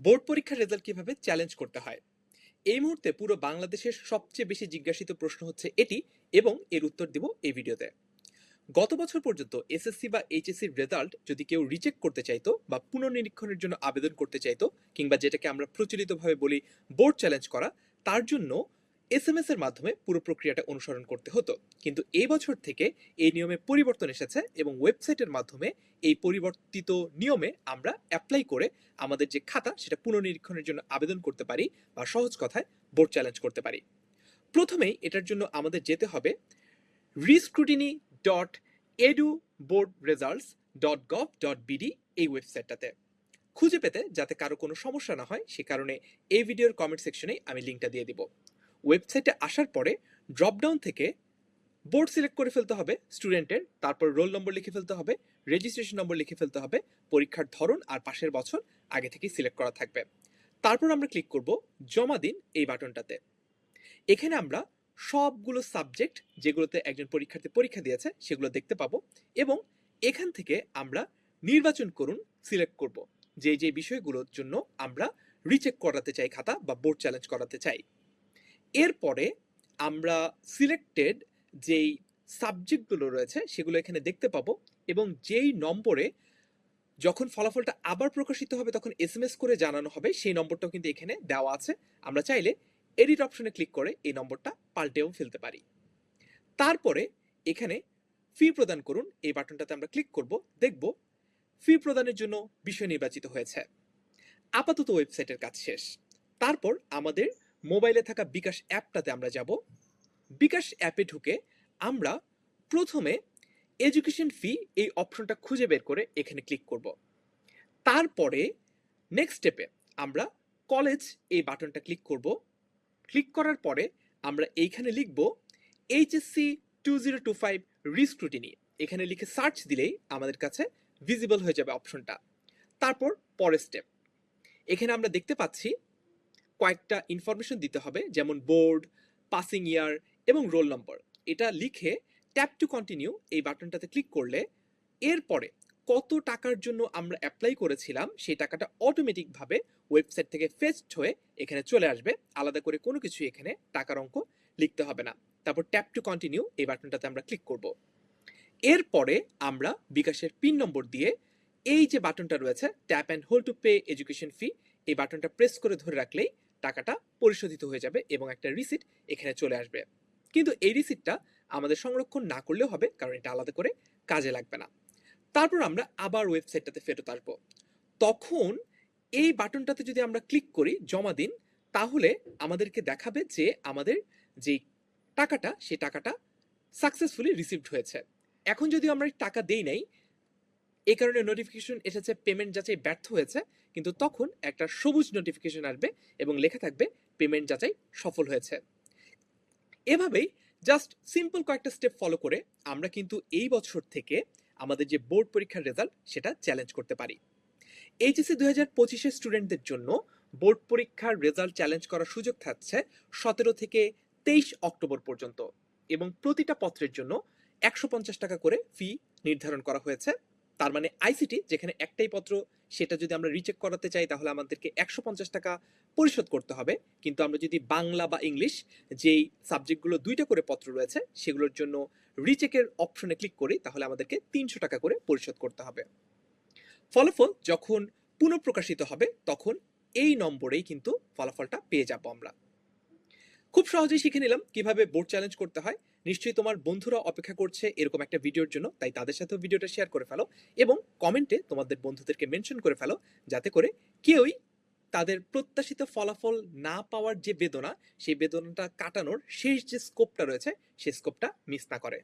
Board পরীক্ষার result কীভাবে challenge করতে হয়? এই মুহূর্তে পুরো বাংলাদেশের সবচেয়ে বেশি জিজ্ঞাসিত প্রশ্ন হচ্ছে এটি এবং এর উত্তর দিব এই ভিডিওতে। গত বছর পর্যন্ত এসএসসি বা এইচএসসির রেজাল্ট যদি কেউ রিজেক্ট করতে চাইতো বা পুনর্নিরীক্ষণের জন্য আবেদন করতে চাইতো কিংবা যেটাকে আমরা প্রচলিতভাবে বলি বোর্ড চ্যালেঞ্জ করা, তার জন্য এসএমএস এর মাধ্যমে পুরো প্রক্রিয়াটা অনুসরণ করতে হতো। কিন্তু এই বছর থেকে এই নিয়মে পরিবর্তন এসেছে এবং ওয়েবসাইটের মাধ্যমে এই পরিবর্তিত নিয়মে আমরা অ্যাপ্লাই করে আমাদের যে খাতা, সেটা পুনর্নিরীক্ষণের জন্য আবেদন করতে পারি বা সহজ কথায় বোর্ড চ্যালেঞ্জ করতে পারি। প্রথমেই এটার জন্য আমাদের যেতে হবে rescrutiny dot edu board results dot gov dot BD এই ওয়েবসাইটটাতে খুঁজে পেতে যাতে কারও কোনো সমস্যা না হয়, সে কারণে এই ভিডিওর কমেন্ট সেকশনে আমি লিঙ্কটা দিয়ে দিব। ওয়েবসাইটে আসার পরে ড্রপডাউন থেকে বোর্ড সিলেক্ট করে ফেলতে হবে স্টুডেন্টের, তারপর রোল নম্বর লিখে ফেলতে হবে, রেজিস্ট্রেশন নম্বর লিখে ফেলতে হবে, পরীক্ষার ধরন আর পাশের বছর আগে থেকেই সিলেক্ট করা থাকবে। তারপর আমরা ক্লিক করব জমা দিন এই বাটনটাতে। এখানে আমরা সবগুলো সাবজেক্ট যেগুলোতে একজন পরীক্ষার্থী পরীক্ষা দিয়েছে সেগুলো দেখতে পাবো এবং এখান থেকে আমরা নির্বাচন করুন সিলেক্ট করব। যে যে বিষয়গুলোর জন্য আমরা রিচেক করাতে চাই খাতা বা বোর্ড চ্যালেঞ্জ করাতে চাই। এরপরে আমরা সিলেক্টেড যেই সাবজেক্টগুলো রয়েছে সেগুলো এখানে দেখতে পাবো এবং যেই নম্বরে যখন ফলাফলটা আবার প্রকাশিত হবে তখন এস এম এস করে জানানো হবে, সেই নম্বরটাও কিন্তু এখানে দেওয়া আছে। আমরা চাইলে এডিট অপশনে ক্লিক করে এই নম্বরটা পাল্টেও ফেলতে পারি। তারপরে এখানে ফি প্রদান করুন, এই বাটনটাতে আমরা ক্লিক করব, দেখব ফি প্রদানের জন্য বিষয় নির্বাচিত হয়েছে। আপাতত ওয়েবসাইটের কাজ শেষ। তারপর আমাদের মোবাইলে থাকা বিকাশ অ্যাপটাতে আমরা যাব। বিকাশ অ্যাপে ঢুকে আমরা প্রথমে এডুকেশন ফি এই অপশনটা খুঁজে বের করে এখানে ক্লিক করব। তারপরে নেক্সট স্টেপে আমরা কলেজ এই বাটনটা ক্লিক করব। ক্লিক করার পরে আমরা এইখানে লিখব HSC two zero two five rescrutiny এখানে লিখে সার্চ দিলেই আমাদের কাছে ভিজিবল হয়ে যাবে অপশনটা। তারপর পরের স্টেপ এখানে আমরা দেখতে পাচ্ছি কয়েকটা ইনফরমেশন দিতে হবে, যেমন বোর্ড পাসিং ইয়ার এবং রোল নম্বর এটা লিখে ট্যাপ টু কন্টিনিউ এই বাটনটাতে ক্লিক করলে এরপরে কত টাকার জন্য আমরা অ্যাপ্লাই করেছিলাম, সেই টাকাটা অটোমেটিকভাবে ওয়েবসাইট থেকে ফেস্ট হয়ে এখানে চলে আসবে। আলাদা করে কোনো কিছু এখানে টাকার অঙ্ক লিখতে হবে না। তারপর ট্যাপ টু কন্টিনিউ এই বাটনটাতে আমরা ক্লিক করব। এরপরে আমরা বিকাশের পিন নম্বর দিয়ে এই যে বাটনটা রয়েছে tap and hold to pay education fee এই বাটনটা প্রেস করে ধরে রাখলেই টাকাটা পরিশোধিত হয়ে যাবে এবং একটা রিসিট এখানে চলে আসবে। কিন্তু এই রিসিটটা আমাদের সংরক্ষণ না করলেও হবে, কারণ এটা আলাদা করে কাজে লাগবে না। তারপর আমরা আবার ওয়েবসাইটটাতে ফেরত আসব। তখন এই বাটনটাতে যদি আমরা ক্লিক করি, জমা দিন, তাহলে আমাদেরকে দেখাবে যে আমাদের যে টাকাটা, সেই টাকাটা সাকসেসফুলি রিসিভড হয়েছে। এখন যদি আমরা টাকা দেই নাই এই কারণে নোটিফিকেশন এসেছে পেমেন্ট যাচাই ব্যর্থ হয়েছে কিন্তু তখন একটা সবুজ নোটিফিকেশন আসবে এবং লেখা থাকবে পেমেন্ট যাচাই সফল হয়েছে। এভাবেই জাস্ট সিম্পল কয়েকটা স্টেপ ফলো করে আমরা কিন্তু এই বছর থেকে আমাদের যে বোর্ড পরীক্ষার রেজাল্ট সেটা চ্যালেঞ্জ করতে পারি। এইচএসসি দুই হাজার পঁচিশের স্টুডেন্টদের জন্য বোর্ড পরীক্ষার রেজাল্ট চ্যালেঞ্জ করার সুযোগ থাকছে সতেরো থেকে তেইশ অক্টোবর পর্যন্ত এবং প্রতিটা পত্রের জন্য একশো পঞ্চাশ টাকা করে ফি নির্ধারণ করা হয়েছে। তার মানে আইসিটি যেখানে একটাই পত্র, সেটা যদি আমরা রিচেক করাতে চাই, তাহলে আমাদেরকে একশো পঞ্চাশ টাকা পরিশোধ করতে হবে। কিন্তু আমরা যদি বাংলা বা ইংলিশ যেই সাবজেক্টগুলো দুইটা করে পত্র রয়েছে, সেগুলোর জন্য রিচেকের অপশনে ক্লিক করি, তাহলে আমাদেরকে তিনশো টাকা করে পরিশোধ করতে হবে। ফলাফল যখন পুনঃপ্রকাশিত হবে, তখন এই নম্বরেই কিন্তু ফলাফলটা পেয়ে যাব আমরা। খুব সহজেই শিখে নিলাম কীভাবে বোর্ড চ্যালেঞ্জ করতে হয়। নিশ্চয়ই তোমার বন্ধুরা অপেক্ষা করছে এরকম একটা ভিডিওর জন্য, তাই তাদের সাথেও ভিডিওটা শেয়ার করে ফেলো এবং কমেন্টে তোমাদের বন্ধুদেরকে মেনশন করে ফেলো, যাতে করে কেউই তাদের প্রত্যাশিত ফলাফল না পাওয়ার যে বেদনা, সেই বেদনাটা কাটানোর শেষ যে স্কোপটা রয়েছে সেই স্কোপটা মিস না করে।